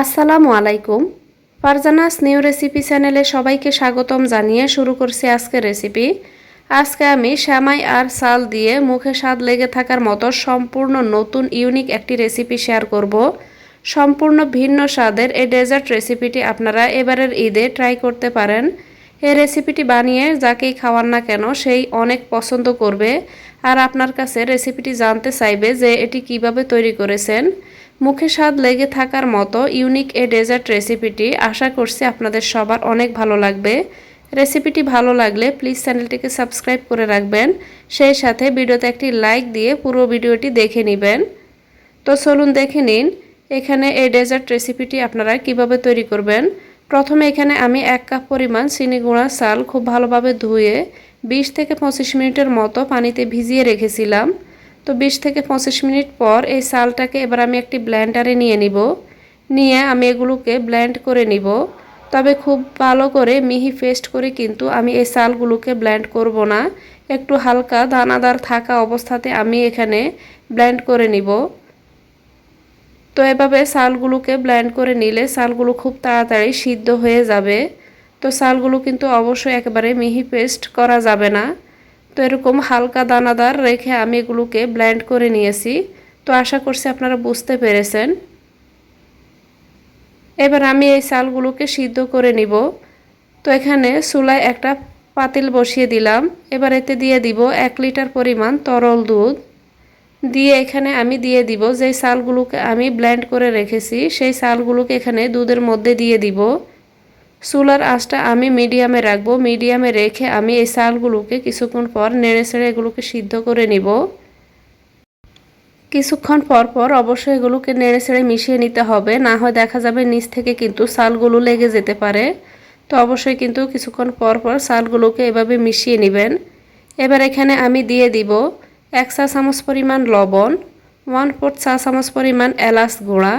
আসসালামু আলাইকুম। Farzana's new recipe চ্যানেলে সবাইকে স্বাগতম জানিয়ে শুরু করছি আজকের রেসিপি। আজকে আমি শ্যামাই আর সাল দিয়ে মুখে স্বাদ লেগে থাকার মতো সম্পূর্ণ নতুন, ইউনিক একটি রেসিপি শেয়ার করব। সম্পূর্ণ ভিন্ন স্বাদের এই ডেজার্ট রেসিপিটি আপনারা এবারের ঈদে ট্রাই করতে পারেন। এই রেসিপিটি বানিয়ে যাকেই খাওয়ান না কেন সেই অনেক পছন্দ করবে। আর আপনার কাছে রেসিপিটি জানতে চাইবে যে এটি কীভাবে তৈরি করেছেন। মুখে স্বাদ লেগে থাকার মতো ইউনিক এ ডেজার্ট রেসিপিটি আশা করছি আপনাদের সবার অনেক ভালো লাগবে। রেসিপিটি ভালো লাগলে প্লিজ চ্যানেলটিকে সাবস্ক্রাইব করে রাখবেন। সেই সাথে ভিডিওতে একটি লাইক দিয়ে পুরো ভিডিওটি দেখে নেবেন। তো চলুন দেখে নিন, এখানে এই ডেজার্ট রেসিপিটি আপনারা কীভাবে তৈরি করবেন। প্রথমে এখানে আমি এক কাপ পরিমাণ চিনি গুঁড়া, চাল খুব ভালোভাবে ধুয়ে বিশ থেকে পঁচিশ মিনিটের মতো পানিতে ভিজিয়ে রেখেছিলাম। তো বিশ থেকে পঁচিশ মিনিট পর এই চালটাকে এবার আমি একটি ব্ল্যান্ডারে নিয়ে নিব। নিয়ে আমি এগুলোকে ব্ল্যান্ড করে নিব। তবে খুব ভালো করে মিহি পেস্ট করে কিন্তু আমি এই চালগুলোকে ব্ল্যান্ড করব না। একটু হালকা দানাদার থাকা অবস্থাতে আমি এখানে ব্ল্যান্ড করে নিব। তো এভাবে চালগুলোকে ব্ল্যান্ড করে নিলে চালগুলো খুব তাড়াতাড়ি সিদ্ধ হয়ে যাবে। তো চালগুলো কিন্তু অবশ্যই একেবারে মিহি পেস্ট করা যাবে না। তো এরকম হালকা দানাদার রেখে আমি এগুলোকে ব্ল্যান্ড করে নিয়েছি। তো আশা করছি আপনারা বুঝতে পেরেছেন। এবার আমি এই চালগুলোকে সিদ্ধ করে নিব। তো এখানে চুলায় একটা পাতিল বসিয়ে দিলাম। এবার এতে দিয়ে দিব এক লিটার পরিমাণ তরল দুধ। দিয়ে এখানে আমি দিয়ে দিব যে চালগুলোকে আমি ব্ল্যান্ড করে রেখেছি, সেই চালগুলোকে এখানে দুধের মধ্যে দিয়ে দিব। চুলার আঁচটা আমি মিডিয়ামে রাখব। মিডিয়ামে রেখে আমি এই চালগুলোকে কিছুক্ষণ পর নেড়ে ছেড়ে এগুলোকে সিদ্ধ করে নিব। কিছুক্ষণ পর পর অবশ্যই এগুলোকে নেড়ে ছেড়ে মিশিয়ে নিতে হবে। না হয় দেখা যাবে নিচ থেকে কিন্তু চালগুলো লেগে যেতে পারে। তো অবশ্যই কিন্তু কিছুক্ষণ পর পর চালগুলোকে এভাবে মিশিয়ে নেবেন। এবার এখানে আমি দিয়ে দিব এক চা চামচ পরিমাণ লবণ, ওয়ান ফোর্থ চা চামচ পরিমাণ এলাচ গুঁড়া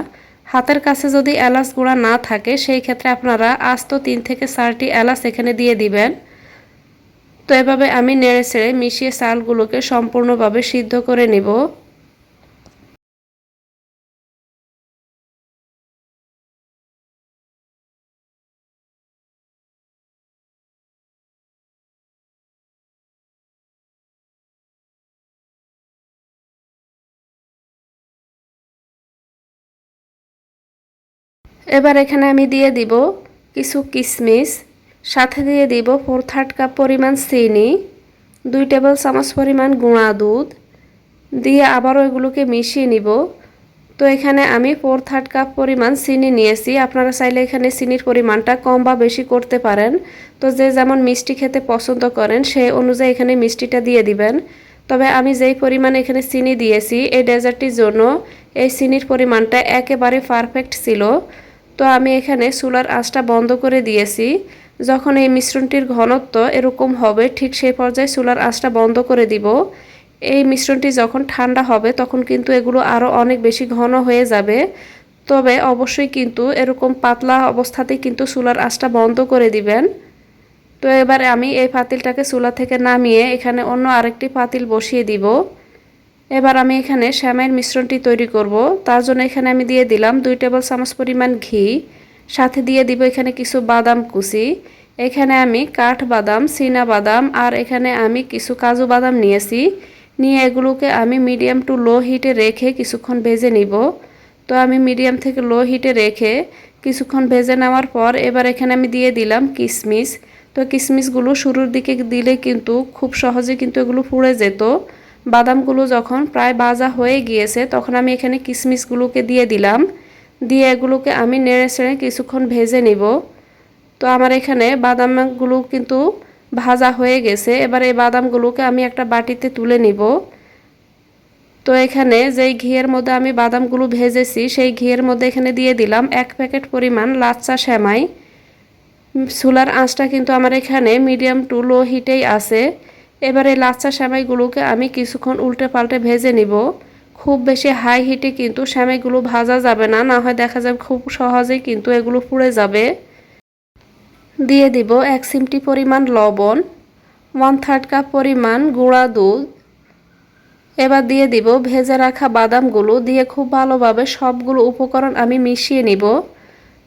হাতের কাছে যদি এলাচ গুঁড়া না থাকে, সেই ক্ষেত্রে আপনারা আস্ত তিন থেকে চারটি এলাচ এখানে দিয়ে দিবেন। তো এভাবে আমি নেড়ে ছেড়ে মিশিয়ে চালগুলোকে সম্পূর্ণভাবে সিদ্ধ করে নিব। এবার এখানে আমি দিয়ে দিব কিছু কিশমিশ সাথে দিয়ে দিব ফোর থার্ড কাপ পরিমাণ চিনি, দুই টেবিল চামচ পরিমাণ গুঁড়া দুধ, দিয়ে আবারও এগুলোকে মিশিয়ে নিব। তো এখানে আমি ফোর থার্ড কাপ পরিমাণ চিনি নিয়েছি। আপনারা চাইলে এখানে চিনির পরিমাণটা কম বা বেশি করতে পারেন। তো যে যেমন মিষ্টি খেতে পছন্দ করেন সেই অনুযায়ী এখানে মিষ্টিটা দিয়ে দিবেন। তবে আমি যেই পরিমাণ এখানে চিনি দিয়েছি, এই ডেজার্টটির জন্য এই চিনির পরিমাণটা একেবারে পারফেক্ট ছিল। তো আমি এখানে চুলার আঁচটা বন্ধ করে দিয়েছি। যখন এই মিশ্রণটির ঘনত্ব এরকম হবে, ঠিক সেই পর্যায়ে চুলার আঁচটা বন্ধ করে দিব। এই মিশ্রণটি যখন ঠান্ডা হবে, তখন কিন্তু এগুলো আরও অনেক বেশি ঘন হয়ে যাবে। তবে অবশ্যই কিন্তু এরকম পাতলা অবস্থাতেই কিন্তু চুলার আঁচটা বন্ধ করে দিবেন। তো এবারে আমি এই পাতিলটাকে চুলা থেকে নামিয়ে এখানে অন্য আরেকটি পাতিল বসিয়ে দিব। এবার আমি এখানে শ্যামের মিশ্রণটি তৈরি করব। তার জন্য এখানে আমি দিয়ে দিলাম দুই টেবিল চামচ পরিমাণ ঘি। সাথে দিয়ে দিব এখানে কিছু বাদাম কুচি। এখানে আমি কাঠ বাদাম, চীনা বাদাম আর এখানে আমি কিছু কাজু বাদাম নিয়েছি। নিয়ে এগুলোকে আমি মিডিয়াম টু লো হিটে রেখে কিছুক্ষণ ভেজে নিব। তো আমি মিডিয়াম থেকে লো হিটে রেখে কিছুক্ষণ ভেজে নেওয়ার পর এবার এখানে আমি দিয়ে দিলাম কিশমিশ তো কিশমিশগুলো শুরুর দিকে দিলে কিন্তু খুব সহজে কিন্তু এগুলো পুড়ে যেত। বাদামগুলো যখন প্রায় বাজা হয়ে গিয়েছে, তখন আমি এখানে কিশমিশগুলোকে দিয়ে দিলাম। দিয়ে এগুলোকে আমি নেড়ে চেড়ে কিছুক্ষণ ভেজে নিব। তো আমার এখানে বাদামগুলো কিন্তু ভাজা হয়ে গেছে। এবার এই বাদামগুলোকে আমি একটা বাটিতে তুলে নিব। তো এখানে যেই ঘিয়ের মধ্যে আমি বাদামগুলো ভেজেছি, সেই ঘিয়ের মধ্যে এখানে দিয়ে দিলাম এক প্যাকেট পরিমাণ লাচ্চা শ্যামাই চুলার আঁচটা কিন্তু আমার এখানে মিডিয়াম টু লো হিটেই আছে। এবারে লাচ্চা সেমাইগুলোকে আমি কিছুক্ষণ উল্টে পাল্টে ভেজে নিব। খুব বেশি হাই হিটে কিন্তু সেমাইগুলো ভাজা যাবে না না হয় দেখা যাবে খুব সহজেই কিন্তু এগুলো পুড়ে যাবে। দিয়ে দিব এক সিমটি পরিমাণ লবণ ওয়ান থার্ড কাপ পরিমাণ গুঁড়া দুধ। এবার দিয়ে দিব ভেজে রাখা বাদামগুলো, দিয়ে খুব ভালোভাবে সবগুলো উপকরণ আমি মিশিয়ে নিব।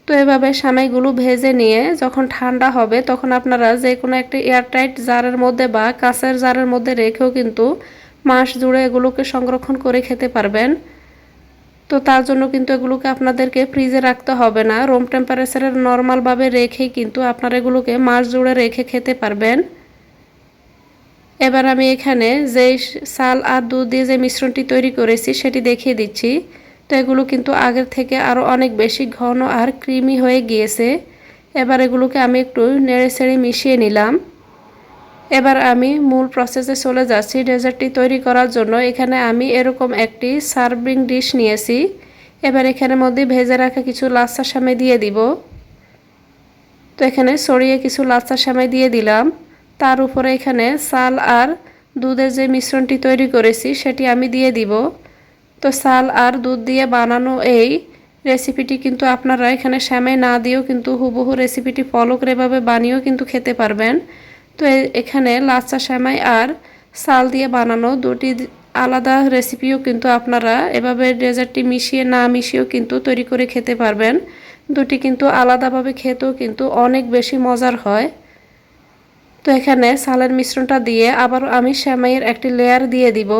তো এভাবে সামাইগুলো ভেজে নিয়ে যখন ঠান্ডা হবে, তখন আপনারা যে কোনো একটা এয়ারটাইট জারের মধ্যে বা কাঁচের জারের মধ্যে রেখেও কিন্তু মাস জুড়ে এগুলোকে সংরক্ষণ করে খেতে পারবেন। তো তার জন্য কিন্তু এগুলোকে আপনাদেরকে ফ্রিজে রাখতে হবে না। রুম টেম্পারেচারের নর্মালভাবে রেখেই কিন্তু আপনারা এগুলোকে মাস জুড়ে রেখে খেতে পারবেন। এবার আমি এখানে যে সাল আর দুধ দিয়ে যে মিশ্রণটি তৈরি করেছি, সেটি দেখিয়ে দিচ্ছি। তো এগুলো কিন্তু আগের থেকে আরও অনেক বেশি ঘন আর ক্রিমি হয়ে গিয়েছে। এবার এগুলোকে আমি একটু নেড়ে ছেড়ে মিশিয়ে নিলাম। এবার আমি মূল প্রসেসে চলে যাচ্ছি ডেজার্টটি তৈরি করার জন্য। এখানে আমি এরকম একটি সার্ভিং ডিশ নিয়েছি। এবার এখানের মধ্যে ভেজে রাখা কিছু লাচ্চা সামে দিয়ে দিব। তো এখানে সরিয়ে কিছু লাচ্চা সামে দিয়ে দিলাম। তার উপরে এখানে সাল আর দুধের যে মিশ্রণটি তৈরি করেছি, সেটি আমি দিয়ে দিব। তো সাল আর দুধ দিয়ে বানানো এই রেসিপিটি কিন্তু আপনারা এখানে শ্যামে না দিয়েও কিন্তু হুবহু রেসিপিটি ফলো করে এভাবে বানিয়েও কিন্তু খেতে পারবেন। তো এখানে লাচ্চা শ্যামাই আর সাল দিয়ে বানানো দুটি আলাদা রেসিপিও কিন্তু আপনারা এভাবে ডেজার্টটি মিশিয়ে না মিশিয়েও কিন্তু তৈরি করে খেতে পারবেন। দুটি কিন্তু আলাদাভাবে খেতেও কিন্তু অনেক বেশি মজার হয়। তো এখানে সালের মিশ্রণটা দিয়ে আবার আমি শ্যামাইয়ের একটি লেয়ার দিয়ে দিব।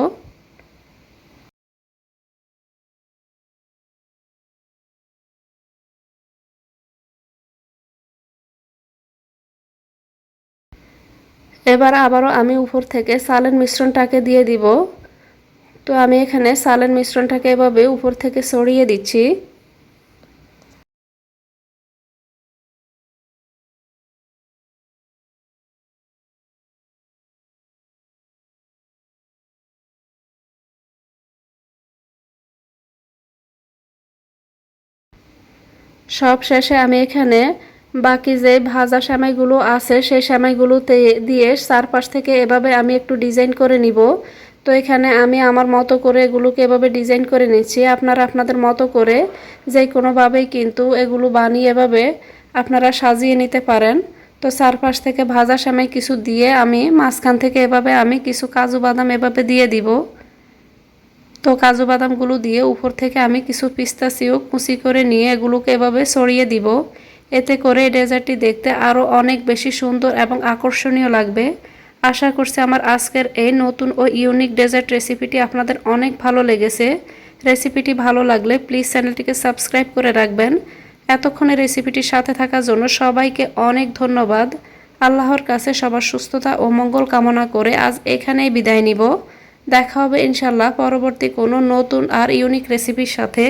এবার আবারও আমি উপর থেকে সালের মিশ্রণটাকে দিয়ে দিব। তো আমি এখানে সালের মিশ্রণটাকে এভাবে উপর থেকে সরিয়ে দিচ্ছি। সব শেষে আমি এখানে বাকি যে ভাজা সেমাইগুলো আছে, সেই সেমাইগুলোতে দিয়ে চারপাশ থেকে এভাবে আমি একটু ডিজাইন করে নিব। তো এখানে আমি আমার মতো করে এগুলোকে এভাবে ডিজাইন করে নিচ্ছি। আপনারা আপনাদের মতো করে যে কোনোভাবেই কিন্তু এগুলো বানিয়ে এভাবে আপনারা সাজিয়ে নিতে পারেন। তো চারপাশ থেকে ভাজা সেমাই কিছু দিয়ে আমি মাঝখান থেকে এভাবে আমি কিছু কাজু বাদাম এভাবে দিয়ে দিব। তো কাজু বাদামগুলো দিয়ে উপর থেকে আমি কিছু পিস্তা পিস্তাচিও কুচি করে নিয়ে এগুলোকে এভাবে ছড়িয়ে দিব। এতে করে এই ডেজার্টটি দেখতে আরও অনেক বেশি সুন্দর এবং আকর্ষণীয় লাগবে। আশা করছি আমার আজকের এই নতুন ও ইউনিক ডেজার্ট রেসিপিটি আপনাদের অনেক ভালো লেগেছে। রেসিপিটি ভালো লাগলে প্লিজ চ্যানেলটিকে সাবস্ক্রাইব করে রাখবেন। এতক্ষণে রেসিপিটির সাথে থাকার জন্য সবাইকে অনেক ধন্যবাদ। আল্লাহর কাছে সবার সুস্থতা ও মঙ্গল কামনা করে আজ এখানেই বিদায় নিব। দেখা হবে ইনশাল্লাহ পরবর্তী কোনো নতুন আর ইউনিক রেসিপির সাথে।